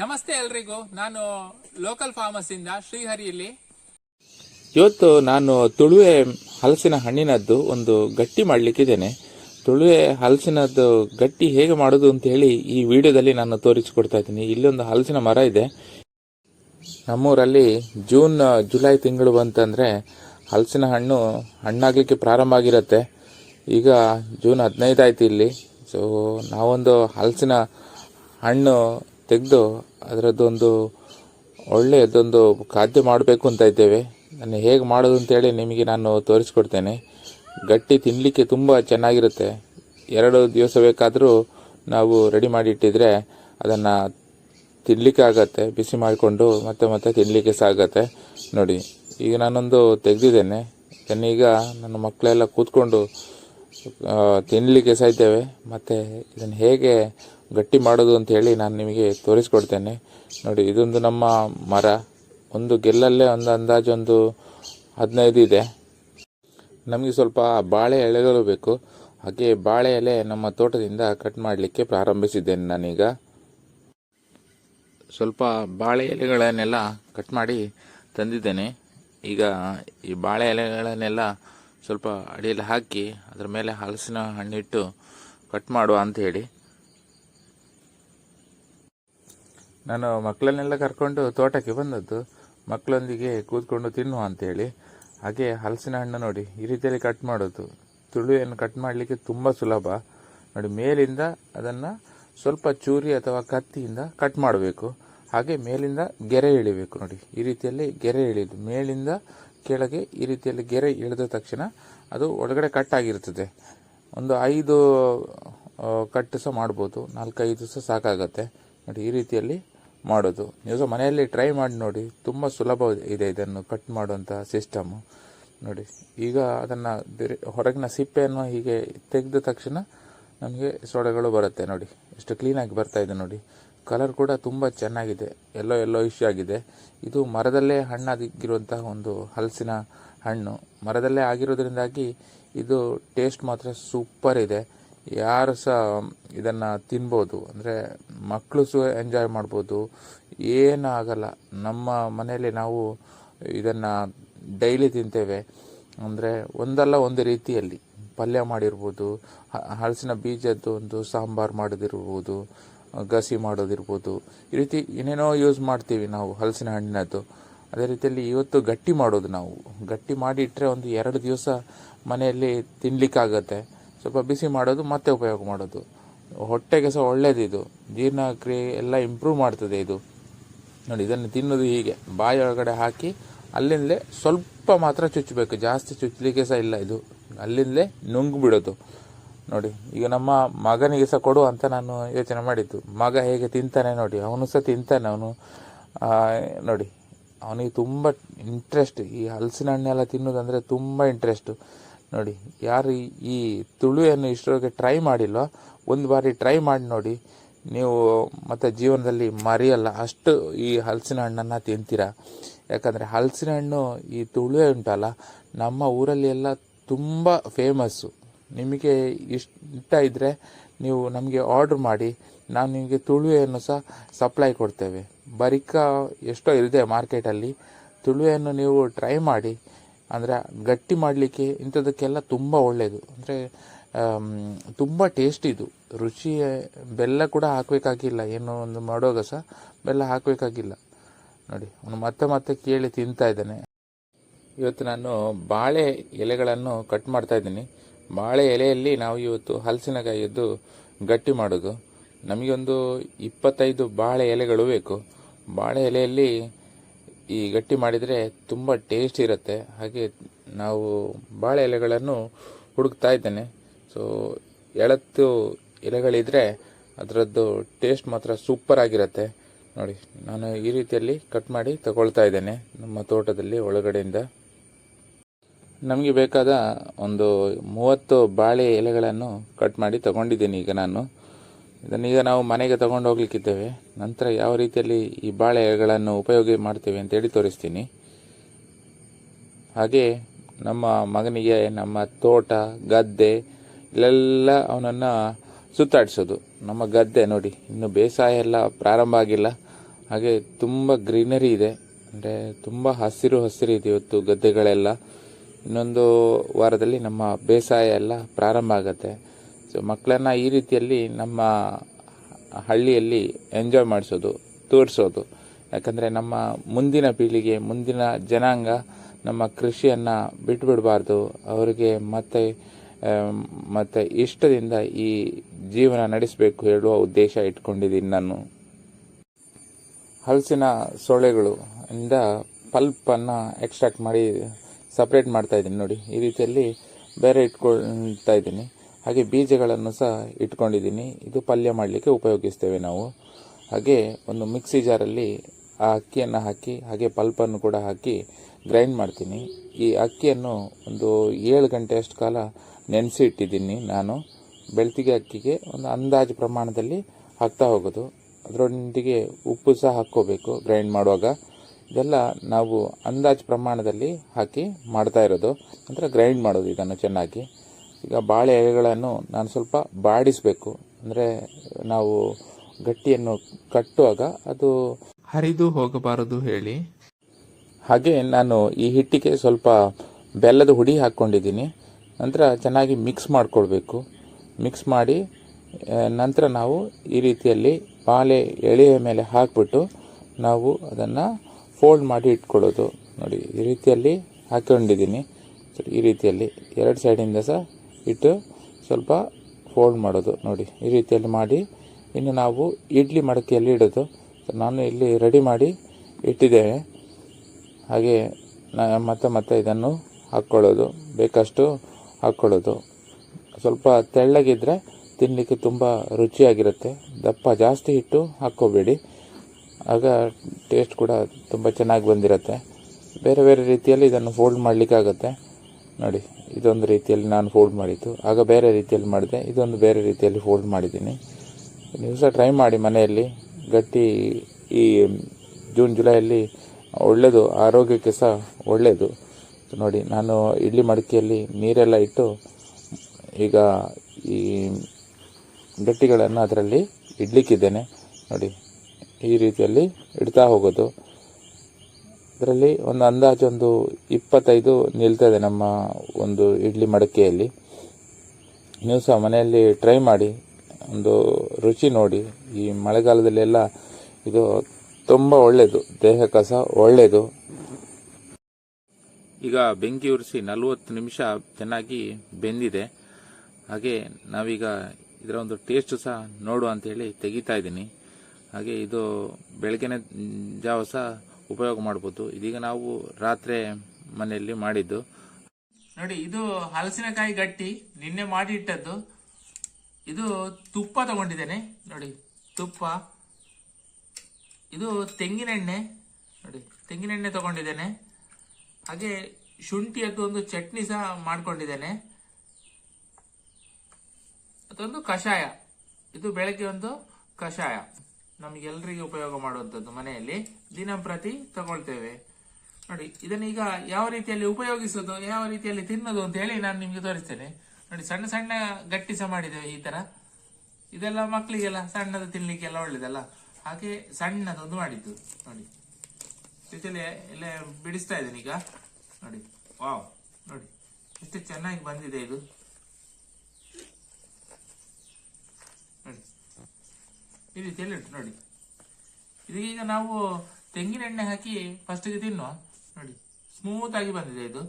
ನಮಸ್ತೆ ಎಲ್ರಿಗೂ. ನಾನು ಲೋಕಲ್ ಫಾರ್ಮಸ್ ಇಂದ ಶ್ರೀಹರಿ ಇಲ್ಲಿ. ಇವತ್ತು ನಾನು ತುಳುವೆ ಹಲಸಿನ ಹಣ್ಣಿನದ್ದು ಒಂದು ಗಟ್ಟಿ ಮಾಡಲಿಕ್ಕಿದ್ದೇನೆ ತುಳುವೆ ಹಲಸಿನದ್ದು ಗಟ್ಟಿ ಹೇಗೆ ಮಾಡೋದು ಅಂತ ಹೇಳಿ ಈ ವಿಡಿಯೋದಲ್ಲಿ ನಾನು ತೋರಿಸಿಕೊಡ್ತಾ ಇದ್ದೀನಿ. ಇಲ್ಲೊಂದು ಹಲಸಿನ ಮರ ಇದೆ. ನಮ್ಮೂರಲ್ಲಿ ಜೂನ್, ಜುಲೈ ತಿಂಗಳು ಬಂತಂದರೆ ಹಲಸಿನ ಹಣ್ಣು ಹಣ್ಣಾಗಲಿಕ್ಕೆ ಪ್ರಾರಂಭ ಆಗಿರುತ್ತೆ. ಈಗ ಜೂನ್ ಹದಿನೈದು ಆಯ್ತು ಇಲ್ಲಿ. ಸೊ ನಾವೊಂದು ಹಲಸಿನ ಹಣ್ಣು ತೆಗೆದು ಅದರದ್ದೊಂದು ಒಳ್ಳೆಯದೊಂದು ಖಾದ್ಯ ಮಾಡಬೇಕು ಅಂತ ಇದ್ದೇವೆ. ನಾನು ಹೇಗೆ ಮಾಡೋದು ಅಂತೇಳಿ ನಿಮಗೆ ನಾನು ತೋರಿಸ್ಕೊಡ್ತೇನೆ. ಗಟ್ಟಿ ತಿನ್ನಲಿಕ್ಕೆ ತುಂಬ ಚೆನ್ನಾಗಿರುತ್ತೆ. ಎರಡು ದಿವಸ ಬೇಕಾದರೂ ನಾವು ರೆಡಿ ಮಾಡಿ ಇಟ್ಟಿದ್ರೆ ಅದನ್ನು ತಿನ್ನಲಿಕ್ಕೆ ಆಗತ್ತೆ. ಬಿಸಿ ಮಾಡಿಕೊಂಡು ಮತ್ತೆ ಮತ್ತೆ ತಿನ್ನಲಿಕ್ಕೆ ಸಹ ಆಗತ್ತೆ. ನೋಡಿ, ಈಗ ನಾನೊಂದು ತೆಗೆದಿದ್ದೇನೆ. ಇದನ್ನೀಗ ನನ್ನ ಮಕ್ಕಳೆಲ್ಲ ಕೂತ್ಕೊಂಡು ತಿನ್ನಲಿಕ್ಕೆ ಸಹ ಇದ್ದೇವೆ. ಮತ್ತು ಇದನ್ನು ಹೇಗೆ ಗಟ್ಟಿ ಮಾಡೋದು ಅಂತ ಹೇಳಿ ನಾನು ನಿಮಗೆ ತೋರಿಸ್ಕೊಡ್ತೇನೆ. ನೋಡಿ, ಇದೊಂದು ನಮ್ಮ ಮರ. ಒಂದು ಗೆಲ್ಲಲ್ಲೇ ಒಂದು ಅಂದಾಜು ಒಂದು ಹದಿನೈದು ಇದೆ. ನಮಗೆ ಸ್ವಲ್ಪ ಬಾಳೆ ಎಲೆಗಳು ಬೇಕು. ಹಾಗೆ ಬಾಳೆ ಎಲೆ ನಮ್ಮ ತೋಟದಿಂದ ಕಟ್ ಮಾಡಲಿಕ್ಕೆ ಪ್ರಾರಂಭಿಸಿದ್ದೇನೆ ನಾನೀಗ. ಸ್ವಲ್ಪ ಬಾಳೆ ಎಲೆಗಳನ್ನೆಲ್ಲ ಕಟ್ ಮಾಡಿ ತಂದಿದ್ದೇನೆ. ಈಗ ಈ ಬಾಳೆ ಎಲೆಗಳನ್ನೆಲ್ಲ ಸ್ವಲ್ಪ ಅಡಿಯಲ್ಲಿ ಹಾಕಿ ಅದರ ಮೇಲೆ ಹಲಸಿನ ಹಣ್ಣಿಟ್ಟು ಕಟ್ ಮಾಡುವ ಅಂತ ಹೇಳಿ. ನಾನು ಮಕ್ಕಳನ್ನೆಲ್ಲ ಕರ್ಕೊಂಡು ತೋಟಕ್ಕೆ ಬಂದದ್ದು. ಮಕ್ಕಳೊಂದಿಗೆ ಕೂತ್ಕೊಂಡು ತಿನ್ನುವ ಅಂತೇಳಿ. ಹಾಗೆ ಹಲಸಿನ ಹಣ್ಣು ನೋಡಿ, ಈ ರೀತಿಯಲ್ಲಿ ಕಟ್ ಮಾಡೋದು. ತುಳುವೆಯನ್ನು ಕಟ್ ಮಾಡಲಿಕ್ಕೆ ತುಂಬ ಸುಲಭ. ನೋಡಿ, ಮೇಲಿಂದ ಅದನ್ನು ಸ್ವಲ್ಪ ಚೂರಿ ಅಥವಾ ಕತ್ತಿಯಿಂದ ಕಟ್ ಮಾಡಬೇಕು. ಹಾಗೆ ಮೇಲಿಂದ ಗೆರೆ ಇಳಿಬೇಕು ನೋಡಿ. ಈ ರೀತಿಯಲ್ಲಿ ಗೆರೆ ಎಳೆಯೋದು ಮೇಲಿಂದ ಕೆಳಗೆ ಈ ರೀತಿಯಲ್ಲಿ ಗೆರೆ ಎಳೆದ ತಕ್ಷಣ ಅದು ಒಳಗಡೆ ಕಟ್ ಆಗಿರ್ತದೆ. ಒಂದು ಐದು ಕಟ್ ಸಹ ಮಾಡ್ಬೋದು. ನಾಲ್ಕೈದು ಸಹ ಸಾಕಾಗತ್ತೆ. ನೋಡಿ, ಈ ರೀತಿಯಲ್ಲಿ ಮಾಡೋದು. ನೀವು ಮನೆಯಲ್ಲಿ ಟ್ರೈ ಮಾಡಿ ನೋಡಿ, ತುಂಬ ಸುಲಭ ಇದೆ ಇದನ್ನು ಕಟ್ ಮಾಡುವಂಥ ಸಿಸ್ಟಮು ನೋಡಿ, ಈಗ ಅದನ್ನು ಬೇರೆ, ಹೊರಗಿನ ಸಿಪ್ಪೆಯನ್ನು ಹೀಗೆ ತೆಗೆದ ತಕ್ಷಣ ನಮಗೆ ಸೊಡೆಗಳು ಬರುತ್ತೆ ನೋಡಿ. ಎಷ್ಟು ಕ್ಲೀನಾಗಿ ಬರ್ತಾ ಇದೆ ನೋಡಿ. ಕಲರ್ ಕೂಡ ತುಂಬ ಚೆನ್ನಾಗಿದೆ. ಎಲ್ಲೋ ಎಲ್ಲೋ ಇಶ್ಯೂ ಆಗಿದೆ. ಇದು ಮರದಲ್ಲೇ ಹಣ್ಣಾಗಿರುವಂತಹ ಒಂದು ಹಲಸಿನ ಹಣ್ಣು. ಮರದಲ್ಲೇ ಆಗಿರೋದ್ರಿಂದಾಗಿ ಇದು ಟೇಸ್ಟ್ ಮಾತ್ರ ಸೂಪರ್ ಇದೆ. ಯಾರು ಸಹ ಇದನ್ನು ತಿನ್ಬೋದು, ಅಂದರೆ ಮಕ್ಕಳು ಸಹ ಎಂಜಾಯ್ ಮಾಡ್ಬೋದು. ಏನೂ ಆಗಲ್ಲ. ನಮ್ಮ ಮನೆಯಲ್ಲಿ ನಾವು ಇದನ್ನು ಡೈಲಿ ತಿಂತೇವೆ. ಅಂದರೆ ಒಂದಲ್ಲ ಒಂದು ರೀತಿಯಲ್ಲಿ ಪಲ್ಯ ಮಾಡಿರ್ಬೋದು ಹಲಸಿನ ಬೀಜದ್ದು ಒಂದು ಸಾಂಬಾರು ಮಾಡೋದಿರ್ಬೋದು, ಗಸಿ ಮಾಡೋದಿರ್ಬೋದು. ಈ ರೀತಿ ಏನೇನೋ ಯೂಸ್ ಮಾಡ್ತೀವಿ ನಾವು ಹಲಸಿನ ಹಣ್ಣಿನದ್ದು. ಅದೇ ರೀತಿಯಲ್ಲಿ ಇವತ್ತು ಗಟ್ಟಿ ಮಾಡೋದು ನಾವು. ಗಟ್ಟಿ ಮಾಡಿ ಇಟ್ಟರೆ ಒಂದು ಎರಡು ದಿವಸ ಮನೆಯಲ್ಲಿ ತಿನ್ಲಿಕ್ಕಾಗತ್ತೆ. ಸ್ವಲ್ಪ ಬಿಸಿ ಮಾಡೋದು, ಮತ್ತೆ ಉಪಯೋಗ ಮಾಡೋದು. ಹೊಟ್ಟೆಗೆ ಸಹ ಒಳ್ಳೇದಿದು ಜೀರ್ಣಕ್ರಿಯೆ ಎಲ್ಲ ಇಂಪ್ರೂವ್ ಮಾಡ್ತದೆ ಇದು. ನೋಡಿ, ಇದನ್ನು ತಿನ್ನೋದು ಹೀಗೆ. ಬಾಯಿ ಒಳಗಡೆ ಹಾಕಿ, ಅಲ್ಲಿಂದಲೇ ಸ್ವಲ್ಪ ಮಾತ್ರ ಚುಚ್ಚಬೇಕು. ಜಾಸ್ತಿ ಚುಚ್ಚಲಿಕ್ಕೆ ಸಹ ಇಲ್ಲ ಇದು. ಅಲ್ಲಿಂದಲೇ ನುಂಗು ಬಿಡೋದು. ನೋಡಿ, ಈಗ ನಮ್ಮ ಮಗನಿಗೆ ಸಹ ಕೊಡು ಅಂತ ನಾನು ಯೋಚನೆ ಮಾಡಿದ್ದು. ಮಗ ಹೇಗೆ ತಿಂತಾನೆ ನೋಡಿ, ಅವನು ಸಹ ತಿಂತಾನೆ ಅವನು. ನೋಡಿ, ಅವನಿಗೆ ತುಂಬ ಇಂಟ್ರೆಸ್ಟ್ ಈ ಹಲಸಿನ ಹಣ್ಣೆಲ್ಲ ತಿನ್ನೋದಂದರೆ ತುಂಬ ಇಂಟ್ರೆಸ್ಟು ನೋಡಿ, ಯಾರು ಈ- ತುಳುವನ್ನು ಇಷ್ಟರೊಳಗೆ ಟ್ರೈ ಮಾಡಿಲ್ವೋ ಒಂದು ಬಾರಿ ಟ್ರೈ ಮಾಡಿ ನೋಡಿ, ನೀವು ಮತ್ತೆ ಜೀವನದಲ್ಲಿ ಮರೆಯಲ್ಲ, ಅಷ್ಟು ಈ ಹಲಸಿನ ಹಣ್ಣನ್ನು ತಿಂತೀರಾ? ಯಾಕಂದರೆ ಹಲಸಿನ ಹಣ್ಣು ಈ ತುಳುವೆ ಉಂಟಲ್ಲ, ನಮ್ಮ ಊರಲ್ಲಿ ಎಲ್ಲ ತುಂಬ ಫೇಮಸ್ಸು ನಿಮಗೆ ಇಷ್ಟ ಇದ್ದರೆ ನೀವು ನಮಗೆ ಆರ್ಡ್ರ್ ಮಾಡಿ ನಾವು ನಿಮಗೆ ತುಳುವೆಯನ್ನು ಸಹ ಸಪ್ಲೈ ಕೊಡ್ತೇವೆ. ಬರಿಕ ಎಷ್ಟೋ ಇದೆ ಮಾರ್ಕೆಟಲ್ಲಿ ತುಳುವೆಯನ್ನು ನೀವು ಟ್ರೈ ಮಾಡಿ ಅಂದರೆ ಗಟ್ಟಿ ಮಾಡಲಿಕ್ಕೆ ಇಂಥದಕ್ಕೆಲ್ಲ ತುಂಬ ಒಳ್ಳೆಯದು ಅಂದರೆ ತುಂಬ ಟೇಸ್ಟ್ ಇದು. ರುಚಿ, ಬೆಲ್ಲ ಕೂಡ ಹಾಕಬೇಕಾಗಿಲ್ಲ. ಏನೋ ಒಂದು ಮಾಡುವಾಗ ಸಹ ಬೆಲ್ಲ ಹಾಕಬೇಕಾಗಿಲ್ಲ. ನೋಡಿ, ಅವನು ಮತ್ತೆ ಮತ್ತೆ ಕೇಳಿ ತಿಂತಾ ಇದ್ದಾನೆ. ಇವತ್ತು ನಾನು ಬಾಳೆ ಎಲೆಗಳನ್ನು ಕಟ್ ಮಾಡ್ತಾ ಇದ್ದೀನಿ. ಬಾಳೆ ಎಲೆಯಲ್ಲಿ ನಾವು ಇವತ್ತು ಹಲಸಿನಕಾಯಿಯದ್ದು ಗಟ್ಟಿ ಮಾಡೋದು. ನಮಗೊಂದು ಇಪ್ಪತ್ತೈದು ಬಾಳೆ ಎಲೆಗಳು ಬೇಕು. ಬಾಳೆ ಎಲೆಯಲ್ಲಿ ಈ ಗಟ್ಟಿ ಮಾಡಿದರೆ ತುಂಬ ಟೇಸ್ಟ್ ಇರುತ್ತೆ. ಹಾಗೆ ನಾವು ಬಾಳೆ ಎಲೆಗಳನ್ನು ಹುಡುಕ್ತಾ ಇದ್ದೇನೆ. ಸೊ ಎಳತ್ತು ಎಲೆಗಳಿದ್ರೆ ಅದರದ್ದು ಟೇಸ್ಟ್ ಮಾತ್ರ ಸೂಪರ್ ಆಗಿರುತ್ತೆ. ನೋಡಿ, ನಾನು ಈ ರೀತಿಯಲ್ಲಿ ಕಟ್ ಮಾಡಿ ತಗೊಳ್ತಾ ಇದ್ದೇನೆ ನಮ್ಮ ತೋಟದಲ್ಲಿ ಒಳಗಡೆಯಿಂದ. ನಮಗೆ ಬೇಕಾದ ಒಂದು ಮೂವತ್ತು ಬಾಳೆ ಎಲೆಗಳನ್ನು ಕಟ್ ಮಾಡಿ ತಗೊಂಡಿದ್ದೀನಿ ಈಗ ನಾನು. ಇದನ್ನೀಗ ನಾವು ಮನೆಗೆ ತಗೊಂಡು ಹೋಗ್ಲಿಕ್ಕಿದ್ದೇವೆ. ನಂತರ ಯಾವ ರೀತಿಯಲ್ಲಿ ಈ ಬಾಳೆಗಳನ್ನು ಉಪಯೋಗ ಮಾಡ್ತೇವೆ ಅಂತೇಳಿ ತೋರಿಸ್ತೀನಿ. ಹಾಗೆ ನಮ್ಮ ಮಗನಿಗೆ, ನಮ್ಮ ತೋಟ, ಗದ್ದೆ ಇಲ್ಲೆಲ್ಲ ಅವನನ್ನು ಸುತ್ತಾಡಿಸೋದು. ನಮ್ಮ ಗದ್ದೆ ನೋಡಿ, ಇನ್ನು ಬೇಸಾಯ ಎಲ್ಲ ಪ್ರಾರಂಭ ಆಗಿಲ್ಲ. ಹಾಗೆ ತುಂಬ ಗ್ರೀನರಿ ಇದೆ. ಅಂದರೆ ತುಂಬ ಹಸಿರು ಹಸಿರು ಇದೆ ಇವತ್ತು ಗದ್ದೆಗಳೆಲ್ಲ. ಇನ್ನೊಂದು ವಾರದಲ್ಲಿ ನಮ್ಮ ಬೇಸಾಯ ಎಲ್ಲ ಪ್ರಾರಂಭ ಆಗುತ್ತೆ. ಮಕ್ಕಳನ್ನ ಈ ರೀತಿಯಲ್ಲಿ ನಮ್ಮ ಹಳ್ಳಿಯಲ್ಲಿ ಎಂಜಾಯ್ ಮಾಡಿಸೋದು, ತೋರಿಸೋದು. ಯಾಕಂದರೆ ನಮ್ಮ ಮುಂದಿನ ಪೀಳಿಗೆ, ಮುಂದಿನ ಜನಾಂಗ ನಮ್ಮ ಕೃಷಿಯನ್ನು ಬಿಟ್ಟುಬಿಡಬಾರ್ದು ಅವರಿಗೆ ಮತ್ತೆ ಮತ್ತು ಇಷ್ಟದಿಂದ ಈ ಜೀವನ ನಡೆಸಬೇಕು ಹೇಳುವ ಉದ್ದೇಶ ಇಟ್ಕೊಂಡಿದ್ದೀನಿ ನಾನು. ಹಲಸಿನ ಸೊಳ್ಳೆಗಳು ಇಂದ ಪಲ್ಪನ್ನು ಎಕ್ಸ್ಟ್ರಾಕ್ಟ್ ಮಾಡಿ ಸಪ್ರೇಟ್ ಮಾಡ್ತಾ ಇದ್ದೀನಿ ನೋಡಿ. ಈ ರೀತಿಯಲ್ಲಿ ಬೇರೆ ಇಟ್ಕೊಳ್ತಾ ಇದ್ದೀನಿ. ಹಾಗೆ ಬೀಜಗಳನ್ನು ಸಹ ಇಟ್ಕೊಂಡಿದ್ದೀನಿ. ಇದು ಪಲ್ಯ ಮಾಡಲಿಕ್ಕೆ ಉಪಯೋಗಿಸ್ತೇವೆ ನಾವು. ಹಾಗೆ ಒಂದು ಮಿಕ್ಸಿ ಜಾರಲ್ಲಿ ಆ ಅಕ್ಕಿಯನ್ನು ಹಾಕಿ, ಹಾಗೆ ಪಲ್ಪನ್ನು ಕೂಡ ಹಾಕಿ ಗ್ರೈಂಡ್ ಮಾಡ್ತೀನಿ. ಈ ಅಕ್ಕಿಯನ್ನು ಒಂದು ಏಳು ಗಂಟೆಯಷ್ಟು ಕಾಲ ನೆನೆಸಿ ಇಟ್ಟಿದ್ದೀನಿ ನಾನು. ಬೆಳ್ತಿಗೆ ಅಕ್ಕಿಗೆ ಒಂದು ಅಂದಾಜು ಪ್ರಮಾಣದಲ್ಲಿ ಹಾಕ್ತಾ ಹೋಗೋದು. ಅದರೊಂದಿಗೆ ಉಪ್ಪು ಸಹ ಹಾಕ್ಕೋಬೇಕು ಗ್ರೈಂಡ್ ಮಾಡುವಾಗ. ಇದೆಲ್ಲ ನಾವು ಅಂದಾಜು ಪ್ರಮಾಣದಲ್ಲಿ ಹಾಕಿ ಮಾಡ್ತಾ ಇರೋದು. ನಂತರ ಗ್ರೈಂಡ್ ಮಾಡೋದು ಇದನ್ನು ಚೆನ್ನಾಗಿ. ಈಗ ಬಾಳೆ ಎಲೆಗಳನ್ನು ನಾನು ಸ್ವಲ್ಪ ಬಾಡಿಸಬೇಕು. ಅಂದರೆ ನಾವು ಗಟ್ಟಿಯನ್ನು ಕಟ್ಟುವಾಗ ಅದು ಹರಿದು ಹೋಗಬಾರದು ಹೇಳಿ. ಹಾಗೆ ನಾನು ಈ ಹಿಟ್ಟಿಗೆ ಸ್ವಲ್ಪ ಬೆಲ್ಲದ ಹುಡಿ ಹಾಕ್ಕೊಂಡಿದ್ದೀನಿ ನಂತರ ಚೆನ್ನಾಗಿ ಮಿಕ್ಸ್ ಮಾಡಿಕೊಳ್ಬೇಕು. ಮಿಕ್ಸ್ ಮಾಡಿ ನಂತರ ನಾವು ಈ ರೀತಿಯಲ್ಲಿ ಬಾಳೆ ಎಳೆಯ ಮೇಲೆ ಹಾಕಿಬಿಟ್ಟು ನಾವು ಅದನ್ನು ಫೋಲ್ಡ್ ಮಾಡಿ ಇಟ್ಕೊಳ್ಳೋದು. ನೋಡಿ ಈ ರೀತಿಯಲ್ಲಿ ಹಾಕೊಂಡಿದ್ದೀನಿ. ಸರಿ, ಈ ರೀತಿಯಲ್ಲಿ ಎರಡು ಸೈಡಿಂದ ಸಹ ಇಟ್ಟು ಸ್ವಲ್ಪ ಫೋಲ್ಡ್ ಮಾಡೋದು. ನೋಡಿ, ಈ ರೀತಿಯಲ್ಲಿ ಮಾಡಿ, ಇನ್ನು ನಾವು ಇಡ್ಲಿ ಮಡಕೆಯಲ್ಲಿ ಇಡೋದು. ನಾನು ಇಲ್ಲಿ ರೆಡಿ ಮಾಡಿ ಇಟ್ಟಿದ್ದೇವೆ ಹಾಗೆ ಮತ್ತೆ ಮತ್ತೆ ಇದನ್ನು ಹಾಕ್ಕೊಳ್ಳೋದು. ಬೇಕಷ್ಟು ಹಾಕ್ಕೊಳ್ಳೋದು. ಸ್ವಲ್ಪ ತೆಳ್ಳಗಿದ್ದರೆ ತಿನ್ನಲಿಕ್ಕೆ ತುಂಬ ರುಚಿಯಾಗಿರುತ್ತೆ. ದಪ್ಪ ಜಾಸ್ತಿ ಹಿಟ್ಟು ಹಾಕ್ಕೋಬೇಡಿ. ಆಗ ಟೇಸ್ಟ್ ಕೂಡ ತುಂಬ ಚೆನ್ನಾಗಿ ಬಂದಿರುತ್ತೆ. ಬೇರೆ ಬೇರೆ ರೀತಿಯಲ್ಲಿ ಇದನ್ನು ಫೋಲ್ಡ್ ಮಾಡಲಿಕ್ಕಾಗತ್ತೆ. ನೋಡಿ, ಇದೊಂದು ರೀತಿಯಲ್ಲಿ ನಾನು ಫೋಲ್ಡ್ ಮಾಡಿದ್ದು. ಆಗ ಬೇರೆ ರೀತಿಯಲ್ಲಿ ಮಾಡಿದೆ, ಇದೊಂದು ಬೇರೆ ರೀತಿಯಲ್ಲಿ ಫೋಲ್ಡ್ ಮಾಡಿದ್ದೀನಿ. ನೀವು ಸಹ ಟ್ರೈ ಮಾಡಿ ಮನೆಯಲ್ಲಿ. ಗಟ್ಟಿ ಈ ಜೂನ್ ಜುಲೈಯಲ್ಲಿ ಒಳ್ಳೆಯದು ಆರೋಗ್ಯಕ್ಕೆ ಸಹ ಒಳ್ಳೆಯದು ನೋಡಿ, ನಾನು ಇಡ್ಲಿ ಮಡಿಕೆಯಲ್ಲಿ ನೀರೆಲ್ಲ ಇಟ್ಟು, ಈಗ ಈ ಗಟ್ಟಿಗಳನ್ನು ಅದರಲ್ಲಿ ಇಡ್ಲಿಕ್ಕಿದ್ದೇನೆ. ನೋಡಿ, ಈ ರೀತಿಯಲ್ಲಿ ಇಡ್ತಾ ಹೋಗೋದು. ಇದರಲ್ಲಿ ಒಂದು ಅಂದಾಜು ಒಂದು ಇಪ್ಪತ್ತೈದು ನಿಲ್ತದೆ ನಮ್ಮ ಒಂದು ಇಡ್ಲಿ ಮಡಕೆಯಲ್ಲಿ. ನೀವು ಸಹ ಮನೆಯಲ್ಲಿ ಟ್ರೈ ಮಾಡಿ, ಒಂದು ರುಚಿ ನೋಡಿ. ಈ ಮಳೆಗಾಲದಲ್ಲೆಲ್ಲ ಇದು ತುಂಬ ಒಳ್ಳೆಯದು ದೇಹಕ್ಕೆ ಸಹ ಒಳ್ಳೆಯದು ಈಗ ಬೆಂಕಿ ಉರಿಸಿ ನಲವತ್ತು ನಿಮಿಷ ಚೆನ್ನಾಗಿ ಬೆಂದಿದೆ. ಹಾಗೆ ನಾವೀಗ ಇದರ ಒಂದು ಟೇಸ್ಟ್ ಸಹ ನೋಡು ಅಂತ ಹೇಳಿ ತೆಗಿತಾ ಇದ್ದೀನಿ. ಹಾಗೆ ಇದು ಬೆಳಗ್ಗೆನೆ ಜಾವ ಸಹ ಉಪಯೋಗ ಮಾಡ್ಬೋದು. ಇದೀಗ ನಾವು ರಾತ್ರಿ ಮನೆಯಲ್ಲಿ ಮಾಡಿದ್ದು. ನೋಡಿ, ಇದು ಹಲಸಿನಕಾಯಿ ಗಟ್ಟಿ ನಿನ್ನೆ ಮಾಡಿ ಇಟ್ಟದ್ದು. ಇದು ತುಪ್ಪ ತಗೊಂಡಿದ್ದೇನೆ. ನೋಡಿ, ತುಪ್ಪ. ಇದು ತೆಂಗಿನೆಣ್ಣೆ. ನೋಡಿ, ತೆಂಗಿನೆಣ್ಣೆ ತಗೊಂಡಿದ್ದೇನೆ. ಹಾಗೆ ಶುಂಠಿಯದ್ದು ಒಂದು ಚಟ್ನಿ ಸಹ ಮಾಡ್ಕೊಂಡಿದ್ದೇನೆ. ಅದೊಂದು ಕಷಾಯ. ಇದು ಬೆಳಗ್ಗೆ ಒಂದು ಕಷಾಯ. ನಮಗೆಲ್ಲರಿಗೆ ಉಪಯೋಗ ಮಾಡುವಂಥದ್ದು ಮನೆಯಲ್ಲಿ ದಿನಂಪ್ರತಿ ತಗೊಳ್ತೇವೆ. ನೋಡಿ ಇದನ್ನೀಗ ಯಾವ ರೀತಿಯಲ್ಲಿ ಉಪಯೋಗಿಸೋದು, ಯಾವ ರೀತಿಯಲ್ಲಿ ತಿನ್ನೋದು ಅಂತ ಹೇಳಿ ನಾನು ನಿಮ್ಗೆ ತೋರಿಸ್ತೇನೆ. ನೋಡಿ, ಸಣ್ಣ ಸಣ್ಣ ಗಟ್ಟಿ ಸಹ ಮಾಡಿದ್ದೇವೆ ಈ ತರ. ಇದೆಲ್ಲ ಮಕ್ಕಳಿಗೆಲ್ಲ ಸಣ್ಣದು ತಿನ್ಲಿಕ್ಕೆಲ್ಲ ಒಳ್ಳೇದಲ್ಲ. ಹಾಗೆ ಸಣ್ಣದೊಂದು ಮಾಡಿದ್ದು. ನೋಡಿ ಜೊತೆಲೆ ಎಲ್ಲ ಬಿಡಿಸ್ತಾ ಇದ್ದೀನಿ ಈಗ. ನೋಡಿ, ವಾವ್. ನೋಡಿ, ಎಷ್ಟು ಚೆನ್ನಾಗಿ ಬಂದಿದೆ ಇದು. ಈ ರೀತಿಯಲ್ಲಿ ಇಟ್ಟು ನೋಡಿ. ಇದೀಗ ನಾವು ತೆಂಗಿನ ಎಣ್ಣೆ ಹಾಕಿ ಫಸ್ಟಿಗೆ ತಿನ್ನುವ. ನೋಡಿ ಸ್ಮೂತ್ ಆಗಿ ಬಂದಿದೆ ಇದು.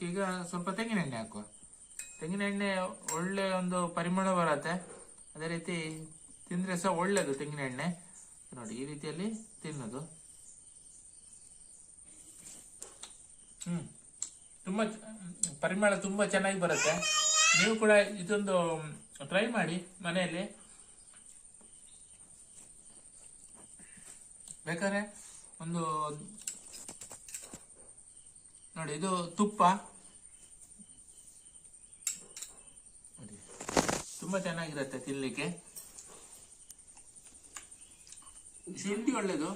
ಈಗ ಸ್ವಲ್ಪ ತೆಂಗಿನ ಎಣ್ಣೆ ಹಾಕುವ. ತೆಂಗಿನ ಎಣ್ಣೆ ಒಳ್ಳೆ ಒಂದು ಪರಿಮಳ ಬರುತ್ತೆ. ಅದೇ ರೀತಿ ತಿಂದರೆ ಸಹ ಒಳ್ಳೇದು ತೆಂಗಿನೆಣ್ಣೆ ನೋಡಿ, ಈ ರೀತಿಯಲ್ಲಿ ತಿನ್ನೋದು. ಹ್ಮ್. ತುಂಬಾ ಪರಿಮಳ ತುಂಬಾ ಚೆನ್ನಾಗಿ ಬರುತ್ತೆ. ನೀವು ಕೂಡ ಇದೊಂದು ಟ್ರೈ ಮಾಡಿ ಮನೆಯಲ್ಲಿ. ಬೇಕಾದ್ರೆ ಒಂದು ನೋಡಿ, ಇದು ತುಪ್ಪ. ತುಂಬ ಚೆನ್ನಾಗಿರುತ್ತೆ ತಿನ್ನಲಿಕ್ಕೆ ಶುಂಠಿ ಒಳ್ಳೇದು.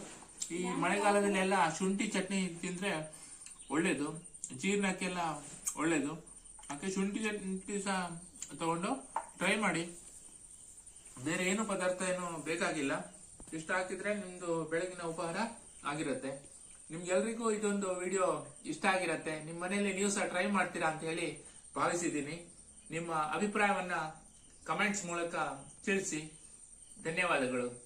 ಈ ಮಳೆಗಾಲದಲ್ಲಿ ಎಲ್ಲ ಶುಂಠಿ ಚಟ್ನಿ ತಿಂದ್ರೆ ಒಳ್ಳೇದು. ಜೀರ್ಣಕ್ಕೆಲ್ಲ ಒಳ್ಳೇದು. ಅದಕ್ಕೆ ಶುಂಠಿ ಚಟ್ನಿ ಸಹ ತಗೊಂಡು ಟ್ರೈ ಮಾಡಿ. ಬೇರೆ ಏನು ಪದಾರ್ಥ ಏನು ಬೇಕಾಗಿಲ್ಲ. ಇಷ್ಟು ಹಾಕಿದ್ರೆ ನಿಮ್ದು ಬೆಳಗಿನ ಉಪಹಾರ ಆಗಿರುತ್ತೆ. ನಿಮ್ಗೆಲ್ರಿಗೂ ಇದೊಂದು ವಿಡಿಯೋ ಇಷ್ಟ ಆಗಿರತ್ತೆ. ನಿಮ್ಮ ಮನೆಯಲ್ಲಿ ನೀವು ಸಹ ಟ್ರೈ ಮಾಡ್ತೀರಾ ಅಂತ ಹೇಳಿ ಭಾವಿಸಿದ್ದೀನಿ. ನಿಮ್ಮ ಅಭಿಪ್ರಾಯವನ್ನ ಕಮೆಂಟ್ಸ್ ಮೂಲಕ ತಿಳಿಸಿ. ಧನ್ಯವಾದಗಳು.